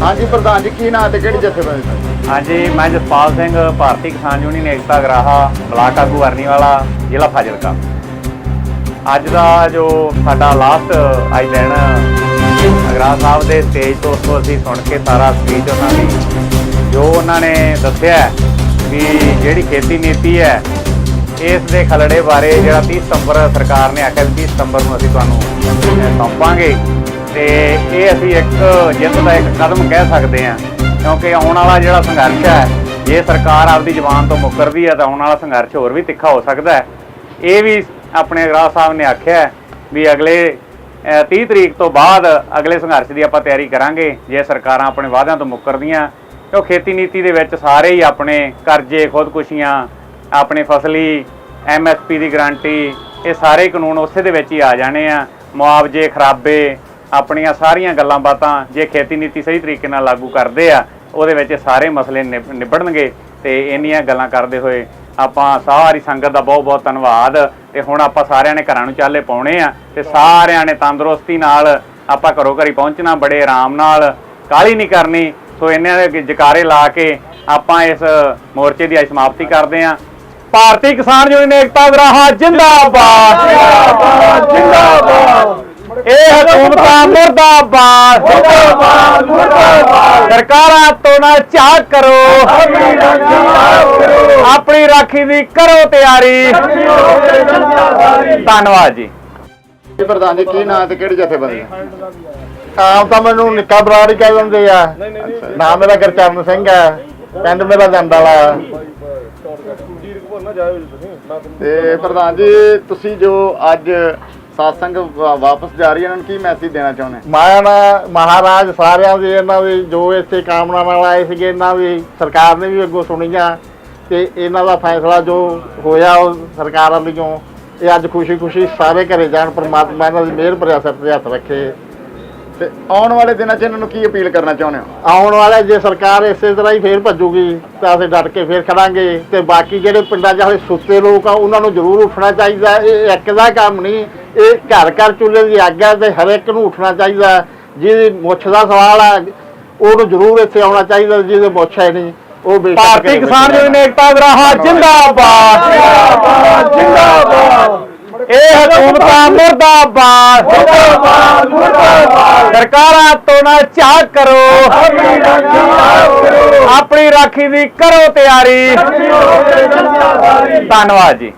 ਹਾਂਜੀ, ਪ੍ਰਧਾਨ ਜੀ, ਕੀ ਨਾਂ ਤੇ ਕਿਹੜੀ ਜਥੇਬੰਦੀ ਤੋਂ ਹਾਂਜੀ, ਮੈਂ ਜਸਪਾਲ ਸਿੰਘ, ਭਾਰਤੀ ਕਿਸਾਨ ਯੂਨੀਅਨ ਏਕਤਾ ਗਰਾਹਾ, ਬਲਾਕ ਆਗੂ ਅਰਨੀ ਵਾਲਾ ਜ਼ਿਲ੍ਹਾ ਫਾਜ਼ਿਲਕਾ। ਅੱਜ ਦਾ ਜੋ ਸਾਡਾ ਲਾਸਟ ਆਈ ਦਿਨ ਅਗਰਾ ਸਾਹਿਬ ਦੇ ਸਟੇਜ ਤੋਂ ਉਸ ਅਸੀਂ ਸੁਣ ਕੇ ਸਾਰਾ ਸਪੀਚ ਉਹਨਾਂ ਦੀ, ਜੋ ਉਹਨਾਂ ਨੇ ਦੱਸਿਆ ਹੈ ਵੀ ਜਿਹੜੀ ਖੇਤੀ ਨੀਤੀ ਹੈ, ਇਸ ਦੇ ਖਲੜੇ ਬਾਰੇ ਜਿਹੜਾ 30 ਸਤੰਬਰ ਸਰਕਾਰ ਨੇ ਆਖਿਆ ਵੀ 30 ਸਤੰਬਰ ਨੂੰ ਅਸੀਂ ਤੁਹਾਨੂੰ ਸੌਂਪਾਂਗੇ। ਤੇ ਇਹ ਅਸੀਂ ਇੱਕ ਜਿੱਤ ਦਾ ਇੱਕ ਕਦਮ ਕਹਿ ਸਕਦੇ ਹਾਂ ਕਿਉਂਕਿ ਆਉਣ ਵਾਲਾ ਜਿਹੜਾ ਸੰਘਰਸ਼ ਹੈ ਜੇ ਸਰਕਾਰ ਆਪਦੀ ਜ਼ਬਾਨ ਤੋਂ ਮੁੱਕਰਦੀ ਹੈ ਤਾਂ ਆਉਣ ਵਾਲਾ ਸੰਘਰਸ਼ ਹੋਰ ਵੀ ਤਿੱਖਾ ਹੋ ਸਕਦਾ ਹੈ। ਇਹ ਵੀ ਆਪਣੇ ਅਗਰਾ ਸਾਹਿਬ ਨੇ ਆਖਿਆ ਵੀ ਅਗਲੇ ਅਹ, 30 ਤਰੀਕ ਤੋਂ ਬਾਅਦ ਅਗਲੇ ਸੰਘਰਸ਼ ਦੀ ਆਪਾਂ ਤਿਆਰੀ ਕਰਾਂਗੇ ਜੇ ਸਰਕਾਰਾਂ ਆਪਣੇ ਵਾਅਦਿਆਂ ਤੋਂ ਮੁੱਕਰਦੀਆਂ ਕਿਉਂ ਖੇਤੀ ਨੀਤੀ ਦੇ ਵਿੱਚ ਸਾਰੇ ਹੀ ਆਪਣੇ ਕਰਜ਼ੇ ਖੁਦਕੁਸ਼ੀਆਂ ਆਪਣੇ ਫਸਲੀ ਐਮਐਸਪੀ ਦੀ ਗਾਰੰਟੀ ਇਹ ਸਾਰੇ ਕਾਨੂੰਨ ਉਸੇ ਦੇ ਵਿੱਚ ਹੀ ਆ ਜਾਣੇ ਆ। ਮੁਆਵਜ਼ੇ ਖਰਾਬੇ ਆਪਣੀਆਂ ਸਾਰੀਆਂ ਗੱਲਾਂ ਬਾਤਾਂ ਜੇ ਖੇਤੀ ਨੀਤੀ ਸਹੀ ਤਰੀਕੇ ਨਾਲ ਲਾਗੂ ਕਰਦੇ ਆ, ਉਹਦੇ ਵਿੱਚ ਸਾਰੇ ਮਸਲੇ ਨਿਬ- ਨਿਬੜਨਗੇ ਤੇ ਇੰਨੀਆਂ ਗੱਲਾਂ ਕਰਦੇ ਹੋਏ ਆਪਾਂ ਸਾਰੀ ਸੰਗਤ ਦਾ ਬਹੁਤ ਬਹੁਤ ਧੰਨਵਾਦ ਤੇ ਹੁਣ ਆਪਾਂ ਸਾਰਿਆਂ ਨੇ ਘਰਾਂ ਨੂੰ ਚਾਲੇ ਪਾਉਣੇ ਆ ਤੇ ਸਾਰਿਆਂ ਨੇ ਤੰਦਰੁਸਤੀ ਨਾਲ ਆਪਾਂ ਘਰੋਂ ਘਰੀ ਪਹੁੰਚਣਾ, ਬੜੇ ਆਰਾਮ ਨਾਲ, ਕਾਹਲੀ ਨਹੀਂ ਕਰਨੀ, ਸੋ ਇਹਨਾਂ ਦੇ ਜਕਾਰੇ ਲਾ ਕੇ ਆਪਾਂ ਇਸ ਮੋਰਚੇ ਦੀ ਅੱਜ ਸਮਾਪਤੀ ਕਰਦੇ ਆਂ। ਭਾਰਤੀ ਕਿਸਾਨ ਯੂਨੀਅਨ ਏਕਤਾ ਵਿਰਾਹਾ, ਜਿੰਦਾਬਾਦ। ਜਿੰਦਾਬਾਦ ਜਿੰਦਾਬਾਦ। ਇਹ ਹਕੂਮਤਾਂ ਮੁਰਦਾਬਾਦ। ਮੁਰਦਾਬਾਦ ਮੁਰਦਾਬਾਦ। ਸਰਕਾਰਾਂ ਤੋਂ ਨਾ ਝਾਕ ਕਰੋ। ਆਪਣੀ ਰਾਖੀ ਦੀ ਕਰੋ। ਤਿਆਰੀ। ਧੰਨਵਾਦ ਜੀ। ਪ੍ਰਧਾਨ ਜੀ ਕੀ ਨਾਂ ਤੇ ਕਿਹੜੀ ਜਥੇਬੰਦੀ ਆਮ ਤਾਂ ਮੈਨੂੰ ਨਿੱਕਾ ਬਰਾੜ ਹੀ ਕਹਿ ਦਿੰਦੇ ਆ। ਨਾਮ ਮੇਰਾ ਗੁਰਚਰਨ ਸਿੰਘ ਹੈ ਪਿੰਡ ਮੇਰਾ ਜੰਡਾਲਾ ਤੇ ਪ੍ਰਧਾਨ ਜੀ ਤੁਸੀਂ ਜੋ ਅੱਜ ਵਾ- ਵਾਪਸ ਜਾ ਰਹੀ ਹੈ ਇਹਨਾਂ ਨੂੰ ਕੀ ਮੈਸੇਜ ਦੇਣਾ ਚਾਹੁੰਦੇ ਮੈਂ ਨਾ ਮਹਾਰਾਜ ਸਾਰਿਆਂ ਦੀ ਇਹਨਾਂ ਦੀ ਜੋ ਇੱਥੇ ਕਾਮਨਾ ਨਾਲ ਆਏ ਸੀਗੇ ਇਹਨਾਂ ਦੀ ਸਰਕਾਰ ਨੇ ਵੀ ਅੱਗੋਂ ਸੁਣੀਆਂ ਤੇ ਇਹਨਾਂ ਦਾ ਫੈਸਲਾ ਜੋ ਹੋਇਆ ਉਹ ਸਰਕਾਰਾਂ ਵੱਲੋਂ ਇਹ ਅੱਜ ਖੁਸ਼ੀ-ਖੁਸ਼ੀ ਸਾਰੇ ਘਰੇ ਜਾਣ ਪਰਮਾਤਮਾ ਇਹਨਾਂ ਦੀ ਮਿਹਰ ਭਰਿਆ ਸਿਰ ਤੇ ਹੱਥ ਰੱਖੇ। ਤੇ ਆਉਣ ਵਾਲੇ ਦਿਨਾਂ 'ਚ ਇਹਨਾਂ ਨੂੰ ਕੀ ਅਪੀਲ ਕਰਨਾ ਚਾਹੁੰਦੇ ਹੋ? ਆਉਣ ਵਾਲੇ ਜੇ ਸਰਕਾਰ ਇਸੇ ਤਰ੍ਹਾਂ ਹੀ ਫੇਰ ਭੱਜੂਗੀ ਤਾਂ ਅਸੀਂ ਡਟ ਕੇ ਫੇਰ ਖੜਾਂਗੇ ਤੇ ਬਾਕੀ ਜਿਹੜੇ ਪਿੰਡਾਂ 'ਚ ਹਾਲੇ ਸੁੱਤੇ ਲੋਕ ਆ ਉਹਨਾਂ ਨੂੰ ਜ਼ਰੂਰ ਉੱਠਣਾ ਚਾਹੀਦਾ ਇਹ ਇੱਕ ਦਾ ਕੰਮ ਨਹੀਂ ਇਹ ਘਰ ਘਰ ਚੁੱਲ੍ਹੇ ਦੀ ਅੱਗ ਹੈ ਤੇ ਹਰ ਇੱਕ ਨੂੰ ਉੱਠਣਾ ਚਾਹੀਦਾ ਜਿਹਦੀ ਮੁੱਛ ਦਾ ਸਵਾਲ ਆ ਉਹਨੂੰ ਜ਼ਰੂਰ ਇੱਥੇ ਆਉਣਾ ਚਾਹੀਦਾ ਜਿਹਦੇ ਮੁੱਛ ਹੈ ਨਹੀਂ ਉਹ ਬੇਸ਼ੱਕ ਭਾਰਤੀ ਕਿਸਾਨ ਯੂਨੀਅਨ ਏਕਤਾ ਗਰਾਹਾ ਜਿੰਦਾਬਾਦ। ਜਿੰਦਾਬਾਦ। ਜਿੰਦਾਬਾਦ। ਇਹ ਹਕੂਮਤਾਂ ਮੁਰਦਾਬਾਦ। ਮੁਰਦਾਬਾਦ ਮੁਰਦਾਬਾਦ। ਸਰਕਾਰਾਂ ਤੋਂ ਨਾ ਝਾਕ ਕਰੋ। ਆਪਣੀ ਰਾਖੀ ਦੀ ਕਰੋ ਤਿਆਰੀ। ਧੰਨਵਾਦ ਜੀ।